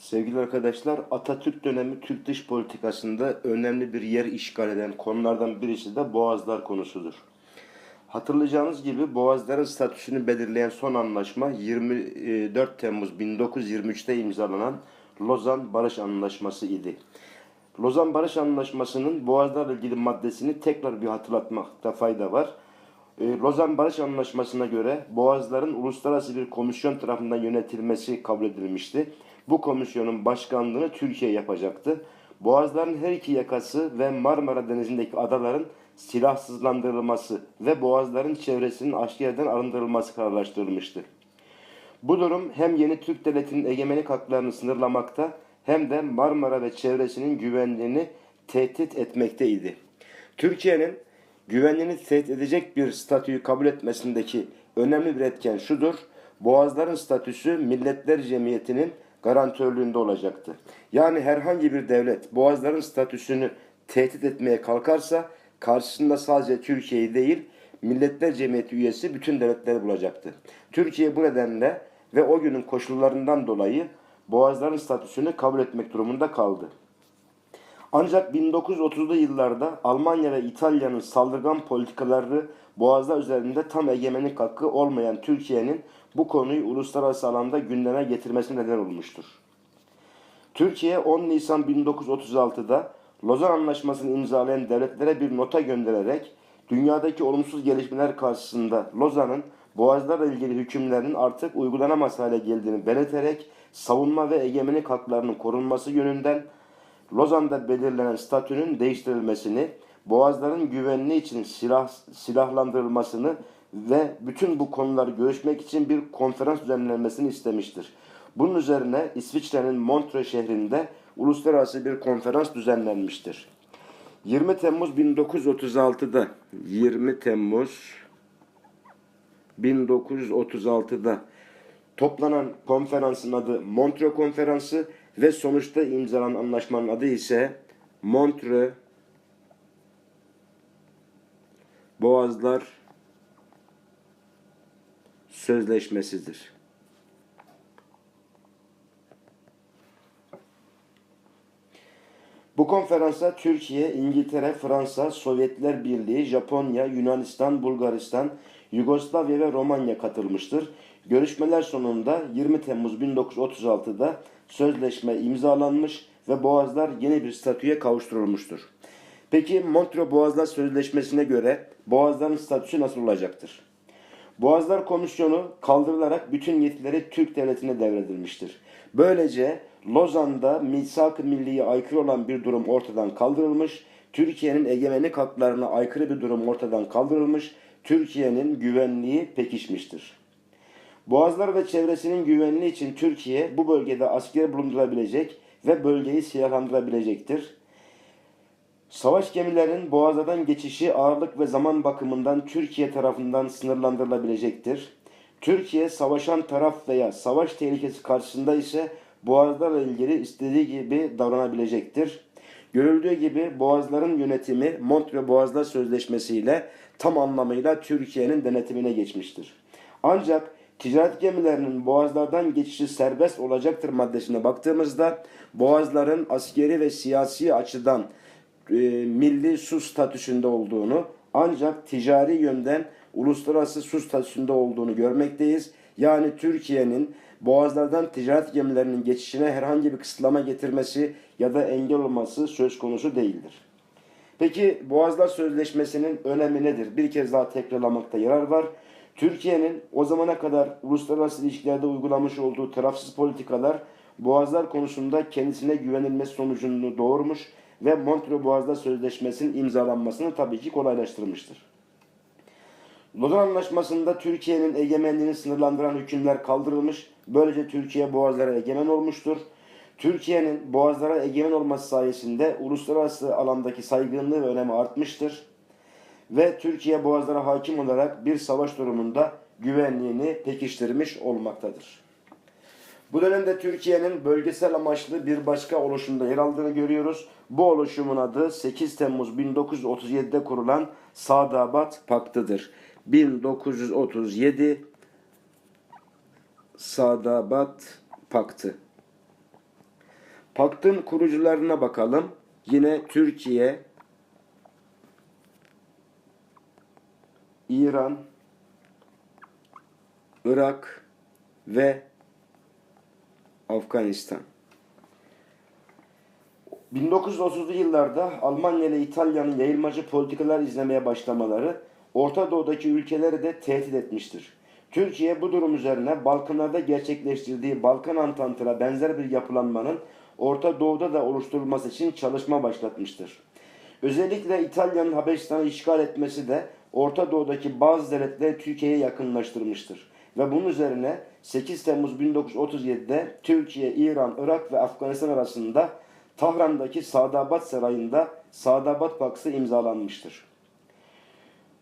Sevgili arkadaşlar, Atatürk dönemi Türk dış politikasında önemli bir yer işgal eden konulardan birisi de Boğazlar konusudur. Hatırlayacağınız gibi Boğazların statüsünü belirleyen son anlaşma 24 Temmuz 1923'te imzalanan Lozan Barış Anlaşması idi. Lozan Barış Anlaşması'nın Boğazlarla ilgili maddesini tekrar bir hatırlatmakta fayda var. E, Lozan Barış Anlaşması'na göre Boğazların uluslararası bir komisyon tarafından yönetilmesi kabul edilmişti. Bu komisyonun başkanlığını Türkiye yapacaktı. Boğazların her iki yakası ve Marmara Denizi'ndeki adaların silahsızlandırılması ve boğazların çevresinin askerden arındırılması kararlaştırılmıştı. Bu durum hem yeni Türk Devleti'nin egemenlik haklarını sınırlamakta hem de Marmara ve çevresinin güvenliğini tehdit etmekteydi. Türkiye'nin güvenliğini tehdit edecek bir statüyü kabul etmesindeki önemli bir etken şudur. Boğazların statüsü Milletler Cemiyeti'nin garantörlüğünde olacaktı. Yani herhangi bir devlet boğazların statüsünü tehdit etmeye kalkarsa karşısında sadece Türkiye'yi değil Milletler Cemiyeti üyesi bütün devletleri bulacaktı. Türkiye bu nedenle ve o günün koşullarından dolayı boğazların statüsünü kabul etmek durumunda kaldı. Ancak 1930'lu yıllarda Almanya ve İtalya'nın saldırgan politikaları boğazlar üzerinde tam egemenlik hakkı olmayan Türkiye'nin bu konuyu uluslararası alanda gündeme getirmesi neden olmuştur. Türkiye 10 Nisan 1936'da Lozan Anlaşması'nı imzalayan devletlere bir nota göndererek dünyadaki olumsuz gelişmeler karşısında Lozan'ın boğazlarla ilgili hükümlerinin artık uygulanamaz hale geldiğini belirterek savunma ve egemenlik haklarının korunması yönünden Lozan'da belirlenen statünün değiştirilmesini, boğazların güvenliği için silah, silahlandırılmasını ve bütün bu konuları görüşmek için bir konferans düzenlenmesini istemiştir. Bunun üzerine İsviçre'nin Montreux şehrinde uluslararası bir konferans düzenlenmiştir. 20 Temmuz 1936'da 20 Temmuz 1936'da toplanan konferansın adı Montreux Konferansı ve sonuçta imzalanan anlaşmanın adı ise Montreux Boğazlar Sözleşmesidir. Bu konferansa Türkiye, İngiltere, Fransa, Sovyetler Birliği, Japonya, Yunanistan, Bulgaristan, Yugoslavya ve Romanya katılmıştır. Görüşmeler sonunda 20 Temmuz 1936'da sözleşme imzalanmış ve Boğazlar yeni bir statüye kavuşturulmuştur. Peki Montreux Boğazlar Sözleşmesi'ne göre Boğazların statüsü nasıl olacaktır? Boğazlar Komisyonu kaldırılarak bütün yetkileri Türk Devleti'ne devredilmiştir. Böylece Lozan'da misak-ı milliye aykırı olan bir durum ortadan kaldırılmış, Türkiye'nin egemenlik haklarına aykırı bir durum ortadan kaldırılmış, Türkiye'nin güvenliği pekişmiştir. Boğazlar ve çevresinin güvenliği için Türkiye bu bölgede asker bulundurabilecek ve bölgeyi silahlandırabilecektir. Savaş gemilerinin boğazlardan geçişi ağırlık ve zaman bakımından Türkiye tarafından sınırlandırılabilecektir. Türkiye savaşan taraf veya savaş tehlikesi karşısında ise boğazlarla ilgili istediği gibi davranabilecektir. Görüldüğü gibi boğazların yönetimi Montreux Boğazlar Sözleşmesi ile tam anlamıyla Türkiye'nin denetimine geçmiştir. Ancak ticaret gemilerinin boğazlardan geçişi serbest olacaktır maddesine baktığımızda boğazların askeri ve siyasi açıdan e, milli su statüsünde olduğunu ancak ticari yönden uluslararası su statüsünde olduğunu görmekteyiz. Yani Türkiye'nin boğazlardan ticaret gemilerinin geçişine herhangi bir kısıtlama getirmesi ya da engel olması söz konusu değildir. Peki Boğazlar Sözleşmesi'nin önemi nedir? Bir kez daha tekrarlamakta yarar var. Türkiye'nin o zamana kadar uluslararası ilişkilerde uygulamış olduğu tarafsız politikalar Boğazlar konusunda kendisine güvenilmesi sonucunu doğurmuş ve Montreux Boğazlar Sözleşmesi'nin imzalanmasını tabii ki kolaylaştırmıştır. Lozan Anlaşması'nda Türkiye'nin egemenliğini sınırlandıran hükümler kaldırılmış. Böylece Türkiye boğazlara egemen olmuştur. Türkiye'nin boğazlara egemen olması sayesinde uluslararası alandaki saygınlığı ve önemi artmıştır. Ve Türkiye boğazlara hakim olarak bir savaş durumunda güvenliğini pekiştirmiş olmaktadır. Bu dönemde Türkiye'nin bölgesel amaçlı bir başka oluşumda yer aldığını görüyoruz. Bu oluşumun adı 8 Temmuz 1937'de kurulan Sadabat Paktı'dır. 1937 Sadabat Paktı. Paktın kurucularına bakalım. Yine Türkiye, İran, Irak ve Afganistan. 1930'lu yıllarda Almanya ile İtalya'nın yayılmacı politikalar izlemeye başlamaları Orta Doğu'daki ülkeleri de tehdit etmiştir. Türkiye bu durum üzerine Balkanlarda gerçekleştirdiği Balkan Antantı'na benzer bir yapılanmanın Orta Doğu'da da oluşturulması için çalışma başlatmıştır. Özellikle İtalya'nın Habeşistan'ı işgal etmesi de Orta Doğu'daki bazı devletleri Türkiye'ye yakınlaştırmıştır. Ve bunun üzerine 8 Temmuz 1937'de Türkiye, İran, Irak ve Afganistan arasında Tahran'daki Sadabat Sarayı'nda Sadabat Paktı imzalanmıştır.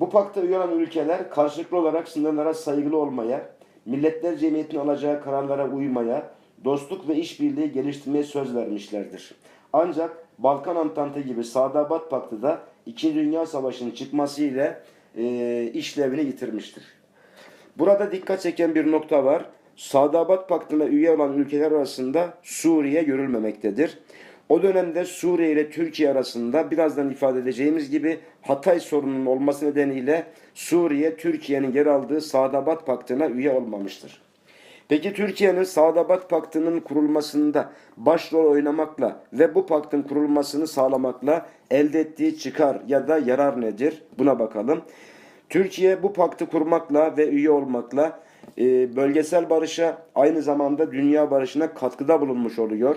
Bu pakta üye olan ülkeler karşılıklı olarak sınırlara saygılı olmaya, Milletler Cemiyeti'nin alacağı kararlara uymaya, dostluk ve işbirliği geliştirmeye söz vermişlerdir. Ancak Balkan Antantı gibi Sadabat Paktı da İkinci Dünya Savaşı'nın çıkması ile e, işlevini yitirmiştir. Burada dikkat çeken bir nokta var. Sadabat Paktı'na üye olan ülkeler arasında Suriye görülmemektedir. O dönemde Suriye ile Türkiye arasında birazdan ifade edeceğimiz gibi Hatay sorununun olması nedeniyle Suriye Türkiye'nin yer aldığı Sadabat Paktı'na üye olmamıştır. Peki Türkiye'nin Sadabat Paktı'nın kurulmasında başrol oynamakla ve bu paktın kurulmasını sağlamakla elde ettiği çıkar ya da yarar nedir? Buna bakalım. Türkiye bu paktı kurmakla ve üye olmakla e, bölgesel barışa aynı zamanda dünya barışına katkıda bulunmuş oluyor.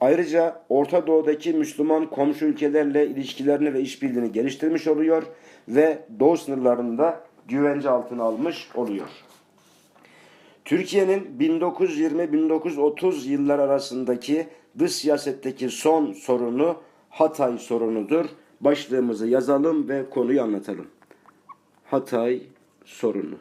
Ayrıca Orta Doğu'daki Müslüman komşu ülkelerle ilişkilerini ve işbirliğini geliştirmiş oluyor ve Doğu sınırlarında güvence altına almış oluyor. Türkiye'nin 1920-1930 yıllar arasındaki dış siyasetteki son sorunu Hatay sorunudur. Başlığımızı yazalım ve konuyu anlatalım. Hatay sorunu.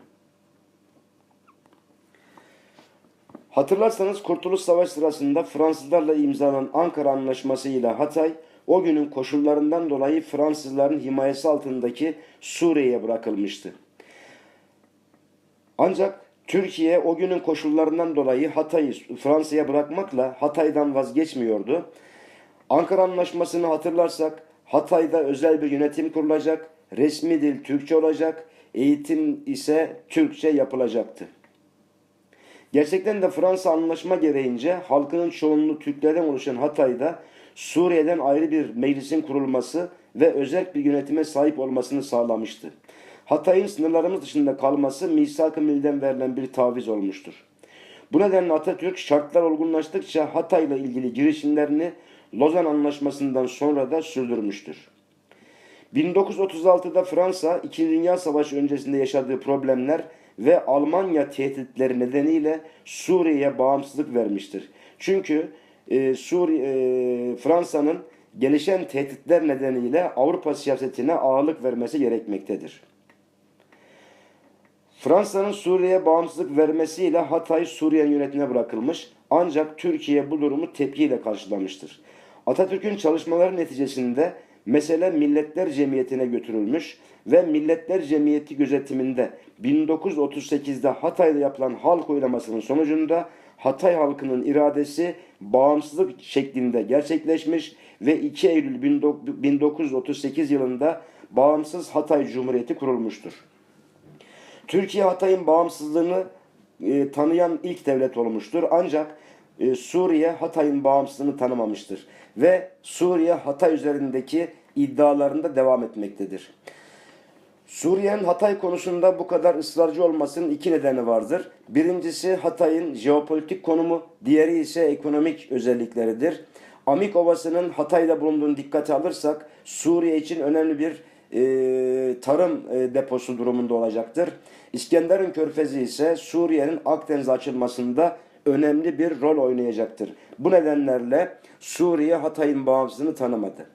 Hatırlarsanız Kurtuluş Savaşı sırasında Fransızlarla imzalanan Ankara Anlaşması ile Hatay o günün koşullarından dolayı Fransızların himayesi altındaki Suriye'ye bırakılmıştı. Ancak Türkiye o günün koşullarından dolayı Hatay'ı Fransa'ya bırakmakla Hatay'dan vazgeçmiyordu. Ankara Anlaşması'nı hatırlarsak Hatay'da özel bir yönetim kurulacak, resmi dil Türkçe olacak, eğitim ise Türkçe yapılacaktı. Gerçekten de Fransa anlaşma gereğince halkının çoğunluğu Türklerden oluşan Hatay'da Suriye'den ayrı bir meclisin kurulması ve özel bir yönetime sahip olmasını sağlamıştı. Hatay'ın sınırlarımız dışında kalması misak-ı milden verilen bir taviz olmuştur. Bu nedenle Atatürk şartlar olgunlaştıkça Hatay'la ilgili girişimlerini Lozan Anlaşması'ndan sonra da sürdürmüştür. 1936'da Fransa, İkinci Dünya Savaşı öncesinde yaşadığı problemler ve Almanya tehditleri nedeniyle Suriye'ye bağımsızlık vermiştir. Çünkü e, Suriye, e, Fransa'nın gelişen tehditler nedeniyle Avrupa siyasetine ağırlık vermesi gerekmektedir. Fransa'nın Suriye'ye bağımsızlık vermesiyle Hatay Suriye yönetimine bırakılmış ancak Türkiye bu durumu tepkiyle karşılamıştır. Atatürk'ün çalışmaları neticesinde mesele Milletler Cemiyeti'ne götürülmüş ve Milletler Cemiyeti gözetiminde 1938'de Hatay'da yapılan halk oylamasının sonucunda Hatay halkının iradesi bağımsızlık şeklinde gerçekleşmiş ve 2 Eylül 1938 yılında bağımsız Hatay Cumhuriyeti kurulmuştur. Türkiye Hatay'ın bağımsızlığını e, tanıyan ilk devlet olmuştur. Ancak e, Suriye Hatay'ın bağımsızlığını tanımamıştır. Ve Suriye Hatay üzerindeki iddialarında devam etmektedir. Suriye'nin Hatay konusunda bu kadar ısrarcı olmasının iki nedeni vardır. Birincisi Hatay'ın jeopolitik konumu, diğeri ise ekonomik özellikleridir. Amik Ovası'nın Hatay'da bulunduğunu dikkate alırsak Suriye için önemli bir e, tarım e, deposu durumunda olacaktır. İskenderun Körfezi ise Suriye'nin Akdeniz açılmasında önemli bir rol oynayacaktır. Bu nedenlerle Suriye Hatay'ın bağımsızlığını tanımadı.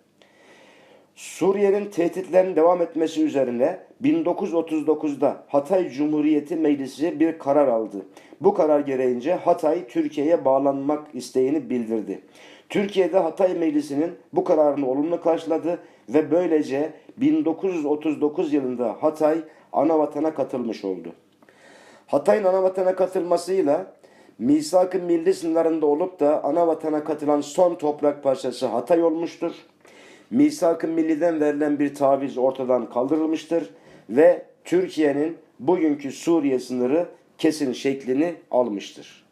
Suriye'nin tehditlerin devam etmesi üzerine 1939'da Hatay Cumhuriyeti Meclisi bir karar aldı. Bu karar gereğince Hatay Türkiye'ye bağlanmak isteğini bildirdi. Türkiye'de Hatay Meclisi'nin bu kararını olumlu karşıladı ve böylece 1939 yılında Hatay ana vatana katılmış oldu. Hatay'ın ana vatana katılmasıyla misak-ı milli sınırlarında olup da ana vatana katılan son toprak parçası Hatay olmuştur. Misak-ı milliden verilen bir taviz ortadan kaldırılmıştır ve Türkiye'nin bugünkü Suriye sınırı kesin şeklini almıştır.